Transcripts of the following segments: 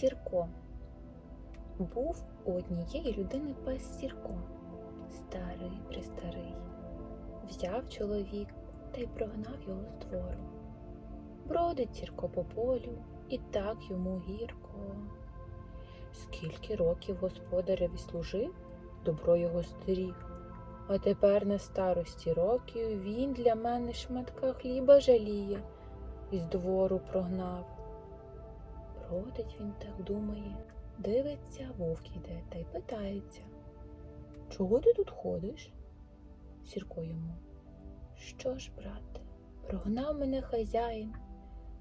Сірко. Був у однієї людини пес Сірко, старий престарий. Взяв чоловік та й прогнав його з двору. Бродить Сірко по полю, і так йому гірко. Скільки років господареві служив, добро його стеріг. А тепер на старості років він для мене шматка хліба жаліє і з двору прогнав. Бродить він так думає, дивиться, вовк іде та й питається. Чого ти тут ходиш? Сірко йому. Що ж, брате, прогнав мене хазяїн,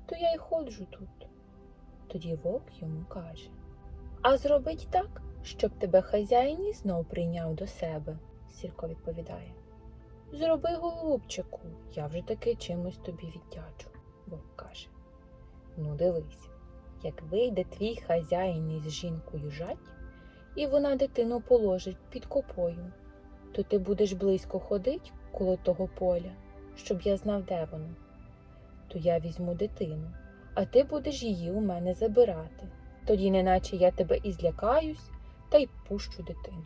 то я й ходжу тут. Тоді вовк йому каже А зробить так, щоб тебе хазяїн і знов прийняв до себе. Сірко відповідає. Зроби, голубчику, я вже таки чимось тобі віддячу. Вовк каже. Ну, дивись, як вийде твій хазяїн із жінкою жать, і вона дитину положить під копою, то ти будеш близько ходить коло того поля, щоб я знав, де воно. То я візьму дитину, а ти будеш її у мене забирати. Тоді, неначе я тебе і злякаюсь, та й пущу дитину.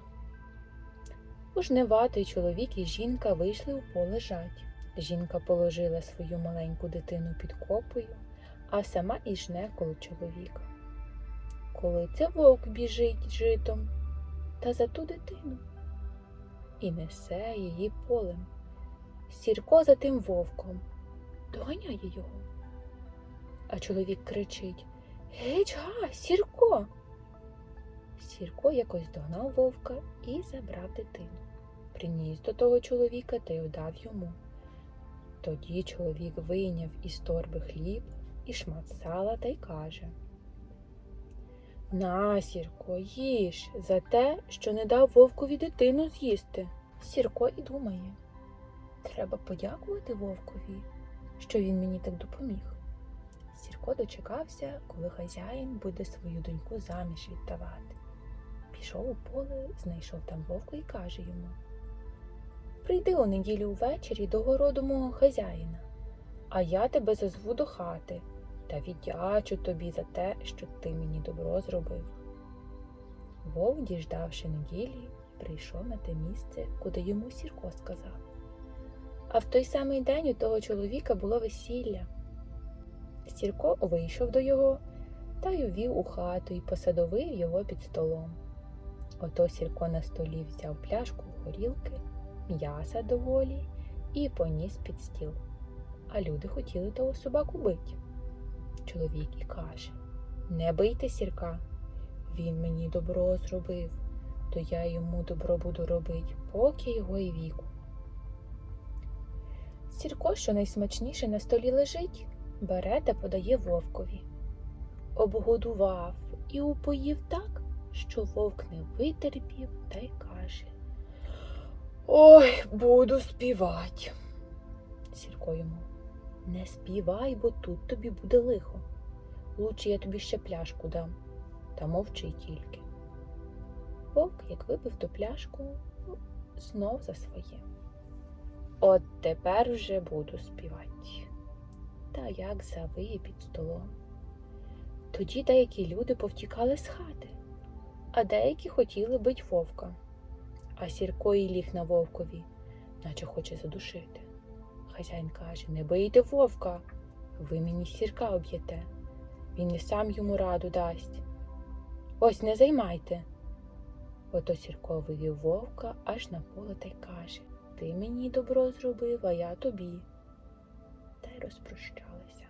У Ужневатий чоловік і жінка вийшли у поле жать. Жінка положила свою маленьку дитину під копою, а сама і жне коло чоловіка. Коли це вовк біжить житом та за ту дитину і несе її полем. Сірко за тим вовком доганяє його. А чоловік кричить Геть га, Сірко. Сірко якось догнав вовка і забрав дитину. Приніс до того чоловіка та й одав йому. Тоді чоловік вийняв із торби хліб і шмат сала та й каже На, Сірко, їж за те, що не дав вовкові дитину з'їсти. Сірко і думає Треба подякувати вовкові, що він мені так допоміг. Сірко дочекався, коли хазяїн буде свою доньку заміж віддавати. Пішов у поле, знайшов там вовка і каже йому Прийди у неділю ввечері до городу мого хазяїна, а я тебе зазву до хати та віддячу тобі за те, що ти мені добро зробив. Вовк, діждавши неділі, прийшов на те місце, куди йому Сірко сказав. А в той самий день у того чоловіка було весілля. Сірко вийшов до його та й увів у хату і посадовив його під столом. Ото Сірко на столі взяв пляшку горілки, м'яса доволі і поніс під стіл. А люди хотіли того собаку бить. Чоловік і каже Не бийте сірка, він мені добро зробив, то я йому добро буду робить, поки його і віку. Сірко, що найсмачніше на столі лежить, бере та подає вовкові. Обгодував і упоїв так, що вовк не витерпів та й каже Ой, буду співать. Сірко йому Не співай, бо тут тобі буде лихо. Лучше я тобі ще пляшку дам, та мовчи тільки. Вовк, як випив ту пляшку, знов за своє. От тепер вже буду співати. Та як завиє під столом. Тоді деякі люди повтікали з хати, а деякі хотіли бить вовка. А Сірко і ліг на вовкові, наче хоче задушити. Хазяїн каже Не боїте вовка, ви мені сірка об'єте. Він не сам йому раду дасть. Ось не займайте. Ото Сірко вивів вовка аж на поле та й каже Ти мені добро зробив, а я тобі. Та й розпрощалися.